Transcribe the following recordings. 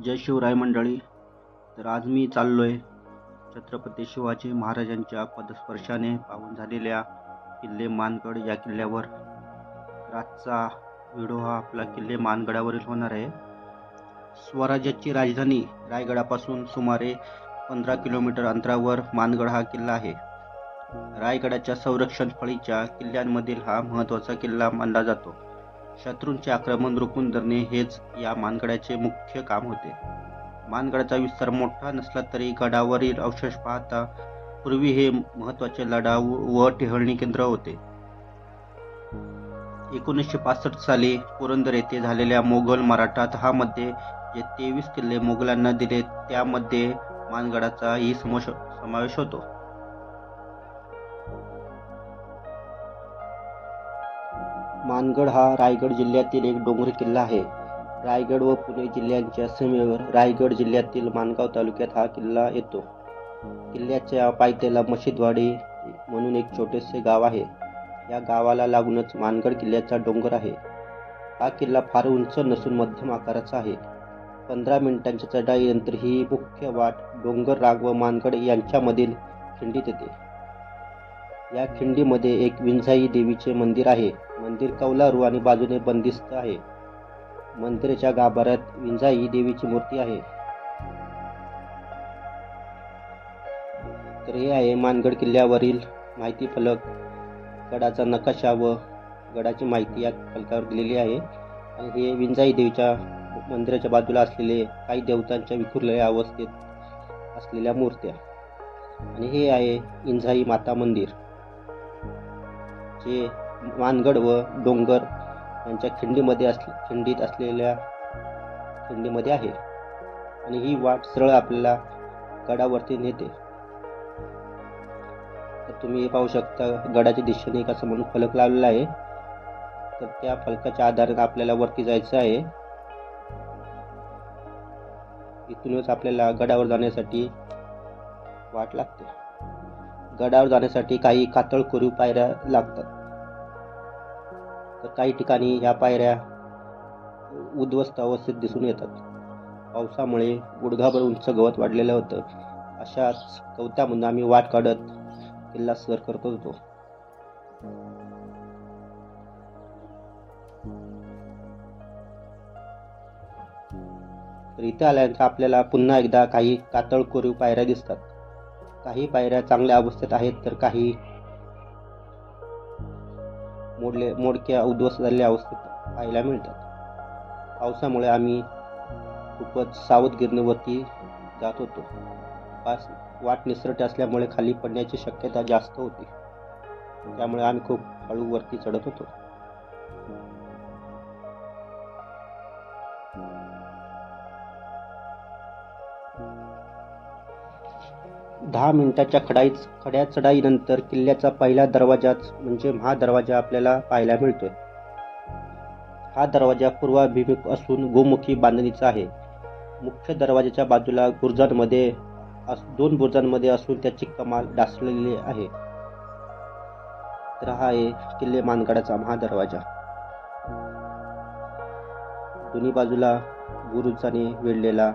जय शिवराय मंडळी. तर आज मी चाललो आहे छत्रपती शिवाजी महाराजांच्या पदस्पर्शाने पाहून झालेल्या किल्ले मानगड या किल्ल्यावर. आजचा व्हिडिओ हा आपला किल्ले मानगडावरील होणार आहे. स्वराज्याची राजधानी रायगडापासून सुमारे पंधरा किलोमीटर अंतरावर मानगड हा किल्ला आहे. रायगडाच्या संरक्षण फळीच्या किल्ल्यांमधील हा महत्त्वाचा किल्ला मानला जातो. शत्रूंचे आक्रमण रोखून धरणे हेच या मानगडाचे मुख्य काम होते. मानगडाचा विस्तार मोठा नसला तरी गडावरील अवशेष पाहता पूर्वी हे महत्त्वाचे लढाऊ व टेहळणी केंद्र होते. एकोणीसशे पासष्ट साली पुरंदर येथे झालेल्या मोगल मराठा तहामध्ये जे तेवीस किल्ले मोगलांना दिले त्यामध्ये मानगडाचाही समोश समावेश होतो. मानगड हा रायगड जिल्ह्यातील एक डोंगरी किल्ला आहे. रायगड व पुणे जिल्ह्यांच्या सीमेवर रायगड जिल्ह्यातील माणगाव तालुक्यात हा किल्ला येतो. किल्ल्याच्या पायथ्याला मशीदवाडी म्हणून एक छोटेसे गाव आहे. या गावाला लागूनच मानगड किल्ल्याचा डोंगर आहे. हा किल्ला फार उंच नसून मध्यम आकाराचा आहे. पंधरा मिनिटांच्या चढाईनंतर ही मुख्य वाट डोंगर राग व मानगड यांच्यामधील खिंडीत येते. या खिंडीमध्ये एक विंझाई देवीचे मंदिर आहे. मंदिर कौलारू आणि बाजूने बंदिस्त आहे. मंदिराच्या गाभाऱ्यात विंझाई देवीची मूर्ती आहे. तर हे आहे मानगड किल्ल्यावरील माहिती फलक. गडाचा नकाशा व गडाची माहिती या फलकावर दिलेली आहे. आणि हे विंजाई देवीच्या मंदिराच्या बाजूला असलेले काही देवतांच्या विखुरलेल्या अवस्थेत असलेल्या मूर्त्या. आणि हे आहे इंझाई माता मंदिर. जे मानगड व डोंगर यांच्या खिंडीमध्ये अस खिंडीत असलेल्या खिंडीमध्ये आहे. आणि ही वाट सरळ आपल्याला गडावरती नेते. तर तुम्ही हे पाहू शकता गडाच्या दिशेने एक असं म्हणून फलक लावलेला आहे. तर त्या फलकाच्या आधारे आपल्याला वरती जायचं आहे. इथूनच आपल्याला गडावर जाण्यासाठी वाट लागते. गडावर जाण्यासाठी काही कातळ कोरीव पायऱ्या लागतात. तर काही ठिकाणी ह्या पायऱ्या उद्ध्वस्त अवस्थेत दिसून येतात. पावसामुळे गुडघाभर उंच गवत वाढलेलं होतं. अशाच गवतामधून आम्ही वाट काढत किल्ला सर करत होतो. तर इथे आल्यानंतर आपल्याला पुन्हा एकदा काही कातळ कोरीव पायऱ्या दिसतात. काही पायऱ्या चांगल्या अवस्थेत आहेत तर काही मोडले मोडक्या उद्ध्वस्त झालेल्या अवस्थेत पाहायला मिळतात. पावसामुळे आम्ही खूपच सावधगिरणीवरती जात होतो. पास वाट निसरट असल्यामुळे खाली पडण्याची शक्यता जास्त होती. त्यामुळे आम्ही खूप हळूवरती चढत होतो. दहा मिनिटाच्या खडाईच खड्या चढाईनंतर किल्ल्याचा पहिला दरवाजाच म्हणजे महादरवाजा आपल्याला पाहायला मिळतोय. हा दरवाजा पूर्वाभिमुख असून गोमुखी बांधणीचा आहे. मुख्य दरवाजाच्या बाजूला बुरुजांमध्ये अस दोन बुर्जांमध्ये असून त्याची कमाल डासलेली आहे. तर हा आहे किल्ले मानगडाचा महादरवाजा. दोन्ही बाजूला बुरुजाने वेढलेला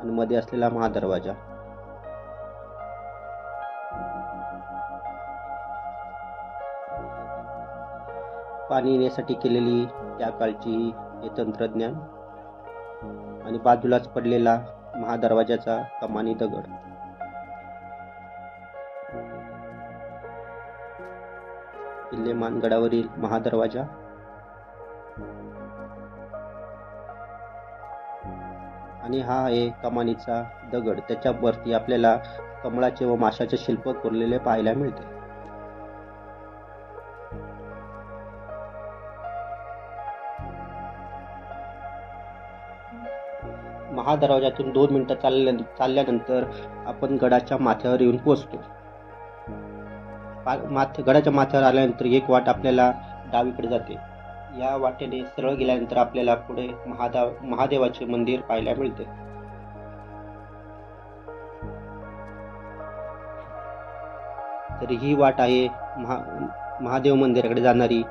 आणि मध्ये असलेला महादरवाजा. पाणी येण्यासाठी केलेली त्या काळची हे तंत्रज्ञान आणि बाजूलाच पडलेला महादरवाजाचा कमानी दगड. किल्ले मानगडावरील महादरवाजा. आणि हा आहे कमानीचा दगड. त्याच्यावरती आपल्याला कमळाचे व माशाचे शिल्प कोरलेले पाहायला मिळते. दरवाज्यातून दोन मिनटं चालल्या चालल्यानंतर आपण गडाच्या माथ्यावर येऊन पोचतो माथ गडाच्या माथ्यावर आल्यानंतर एक वाट आपल्याला डावीकडे जाते. या वाटेने सरळ गेल्यानंतर आपल्याला पुढे महादा महादेवाचे मंदिर पाहायला मिळते. तर ही वाट आहे महा महादेव मंदिराकडे जाणारी.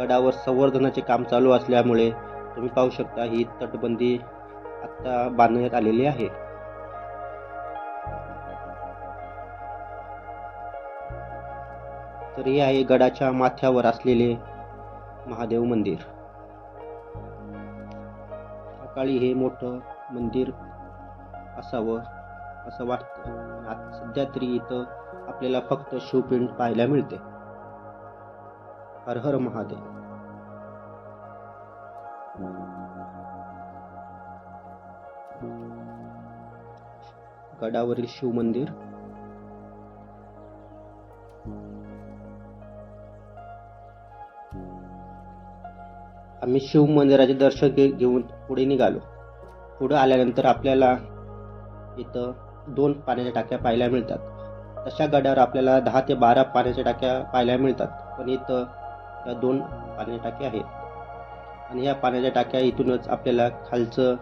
गडावर संवर्धनाचे काम चालू असल्यामुळे तुम्ही पाहू शकता ही तटबंदी आता बांधण्यात आलेली आहे. तर हे आहे गडाच्या माथ्यावर असलेले महादेव मंदिर. सकाळी हे मोठं मंदिर असावं असं वाटतं. सध्या तरी इथं आपल्याला फक्त शिवपिंड पाहायला मिळते. हर हर महादेव. गडावरील शिवमंदिर आम्ही शिव मंदिराचे दर्शन घेऊन पुढे निघालो. पुढे आल्यानंतर आपल्याला इथं दोन पाण्याच्या टाक्या पाहायला मिळतात. तशा गडावर आपल्याला दहा ते बारा पाण्याच्या टाक्या पाहायला मिळतात. पण इथं या दोन पाण्याच्या टाक्या आहेत. आणि या पाण्याच्या टाक्या इथूनच आपल्याला खालचं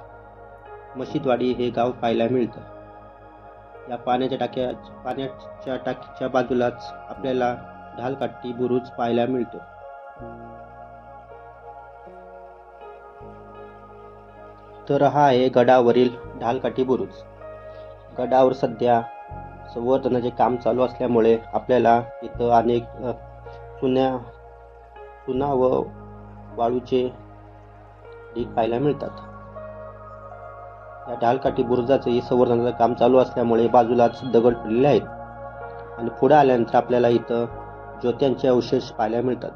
मशीदवाडी हे गाव पाहायला मिळतं. या पाण्याच्या टाक्या पाण्याच्या टाकीच्या बाजूलाच आपल्याला ढालकाठी बुरुज पाहायला मिळतो. तर हा आहे गडावरील ढालकाठी बुरुज. गडावर सध्या संवर्धनाचे काम चालू असल्यामुळे आपल्याला इथं अनेक चुन्या चुना व वाळूचे ढीग पाहायला मिळतात. या ढालकाठी बुरुजाचंही संवर्धनाचं काम चालू असल्यामुळे बाजूलाच दगड पडलेले आहेत. आणि पुढे आल्यानंतर आपल्याला इथं ज्योत्यांचे अवशेष पाहायला मिळतात.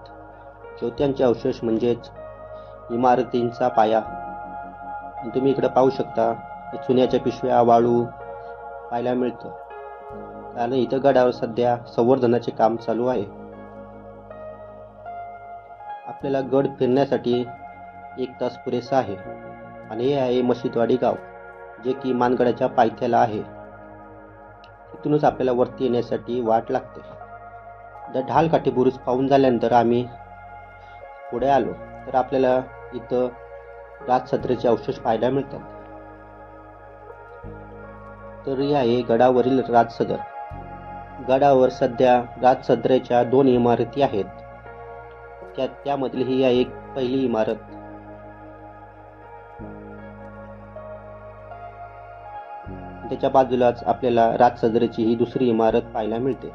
ज्योत्यांचे अवशेष म्हणजेच इमारतींचा पाया. तुम्ही इकडे पाहू शकता चुन्याच्या पिशव्या वाळू पाहायला मिळतं. कारण इथं गडावर सध्या संवर्धनाचे काम चालू आहे. आपल्याला गड फिरण्यासाठी एक तास पुरेसा आहे. आणि हे आहे मशीदवाडी गाव. जे की मानगडाच्या पायथ्याला आहे. तिथूनच आपल्याला वरती येण्यासाठी वाट लागते. जर ढालकाठी बुरुज पाहून झाल्यानंतर आम्ही पुढे आलो. तर आपल्याला इथं राजसत्रेचे अवशेष पाहायला मिळतात. तर ही आहे गडावरील राजसदर. गडावर सध्या राजसदरेच्या दोन इमारती आहेत. त्या त्यामधली ही आहे एक पहिली इमारत. त्याच्या बाजूलाच आपल्याला राजसदरेची ही दुसरी इमारत पाहायला मिळते.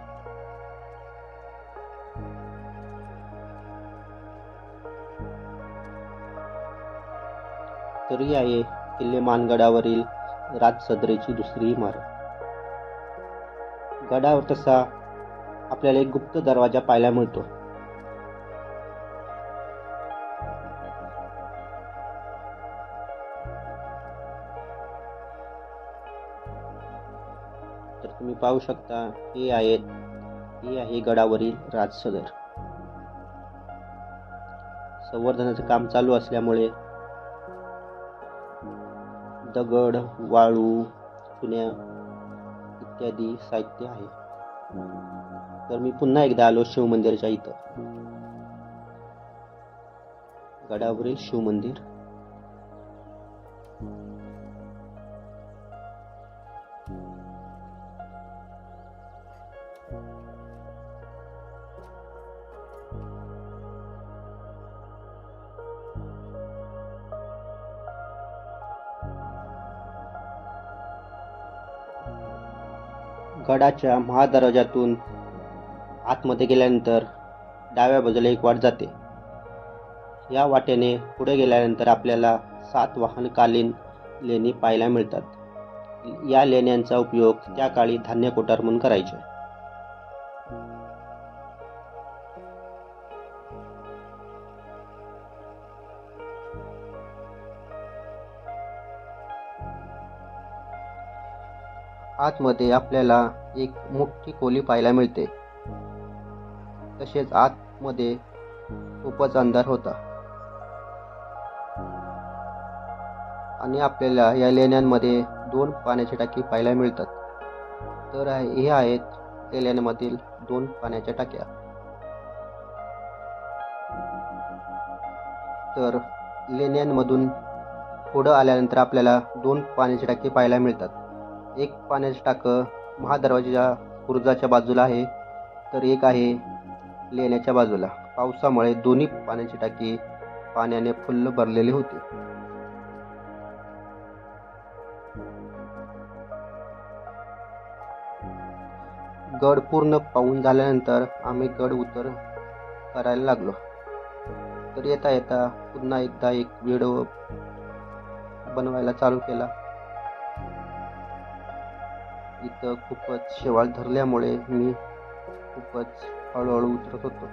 तर ही आहे किल्ले मानगडावरील राजसदरेची दुसरी इमारत. गडावर तसा आपल्याला एक गुप्त दरवाजा पाहायला मिळतो. पाहू शकता हे आहेत हे आहे गडावरील राजसदर. संवर्धनाचं काम चालू असल्यामुळे दगड वाळू चुन्या इत्यादी साहित्य आहे. तर मी पुन्हा एकदा आलो शिवमंदिरच्या इथं. गडावरील शिव गडाच्या महादरवाजातून आतमध्ये गेल्यानंतर डाव्या बाजूला एक वाट जाते. या वाटेने पुढे गेल्यानंतर आपल्याला सात वाहनकालीन लेणी पाहायला मिळतात. या लेण्यांचा उपयोग त्या काळी धान्य कोठार म्हणून करायचे. आतमध्ये आपल्याला एक मोठी खोली पाहायला मिळते. तसेच आतमध्ये खूपच अंधार होता. आणि आपल्याला या लेण्यांमध्ये दोन पाण्याच्या टाकी पाहायला मिळतात. तर हे आहेत लेण्यांमधील दोन पाण्याच्या टाक्या. तर लेण्यांमधून पुढं आल्यानंतर आपल्याला दोन पाण्याची टाकी पाहायला मिळतात. एक पाण्याचं टाकं महादरवाजाच्या बुरुजाच्या बाजूला आहे तर एक आहे लेण्याच्या बाजूला. पावसामुळे दोन्ही पाण्याची टाकी पाण्याने फुल्ल भरलेले होते. गड पूर्ण पाहून झाल्यानंतर आम्ही गड उतर करायला लागलो. तर येता येता पुन्हा एकदा एक व्हिडिओ बनवायला चालू केला. इथं खूपच शेवाळ धरल्यामुळे मी खूपच हळूहळू उतरत होतो.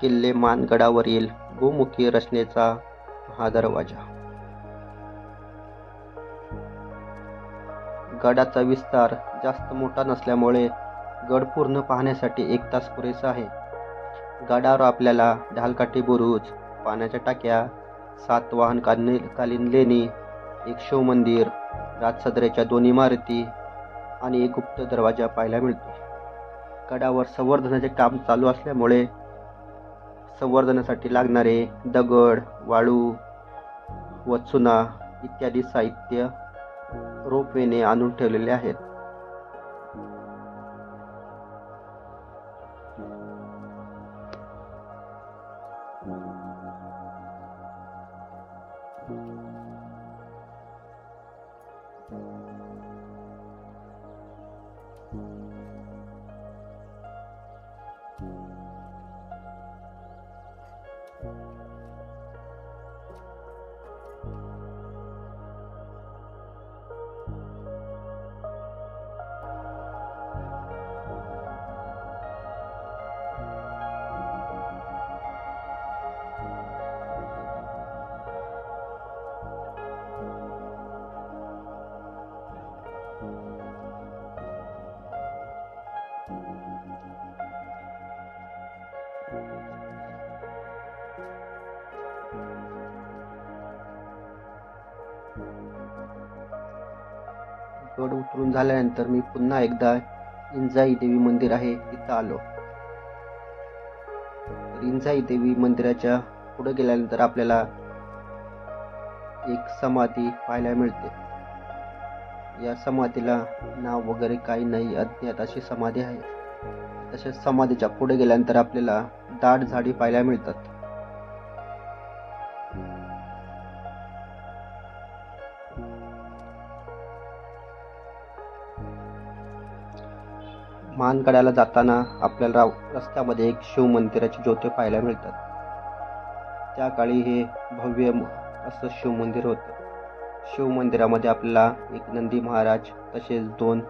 किल्ले मानगडावरील गोमुखी रचनेचा हा दरवाजा. गडाचा विस्तार जास्त मोठा नसल्यामुळे गड पूर्ण पाहण्यासाठी एक तास पुरेसा आहे. गडावर आपल्याला ढालकाठी बुरुज पाण्याच्या टाक्या सात वाहन कालीन कालीन लेणी एक शिवमंदिर राजसदरेच्या दोन इमारती आणि एक गुप्त दरवाजा पाहायला मिळतो. गडावर संवर्धनाचे काम चालू असल्यामुळे संवर्धनासाठी लागणारे दगड वाळू व चुना इत्यादी साहित्य रोपवेने आणून ठेवलेले आहेत. गड उतरून झाल्यानंतर मी पुन्हा एकदा इंजाई देवी मंदिर आहे तिथं आलो. तर इंजाई देवी मंदिराच्या पुढे गेल्यानंतर आपल्याला एक समाधी पाहायला मिळते. या समाधीला नाव वगैरे काही नाही अज्ञात अशी समाधी आहे. तसेच समाधीच्या पुढे गेल्यानंतर आपल्याला दाट झाडी पाहायला मिळतात. मानगडाला जाताना आपल्याला रस्त्यामध्ये एक शिव मंदिराची ज्योती पाहायला मिळतात. त्या काळी हे भव्य असं शिव मंदिर होतं. शिव मंदिरामध्ये आपल्याला एक नंदी महाराज तसेच दोन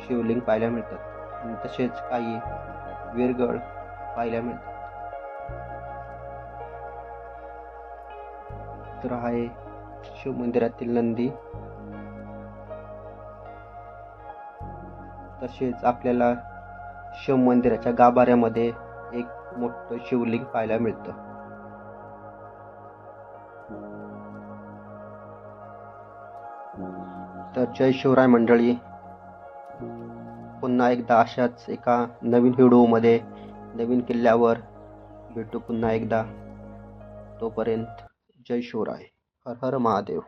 शिवलिंग पाहायला मिळतात. आणि तसेच काही वीरगड पाहायला मिळतात. तर हा आहे शिव मंदिरातील नंदी तसेच आपल्याला शिव मंदिराच्या गाभाऱ्यामध्ये एक मोठं शिवलिंग पाहायला मिळतं. तर जय शिवराय मंडळी. पुन्हा एकदा अशाच एका नवीन व्हिडिओमध्ये नवीन किल्ल्यावर भेटू पुन्हा एकदा. तोपर्यंत जय शिवराय. हर हर महादेव.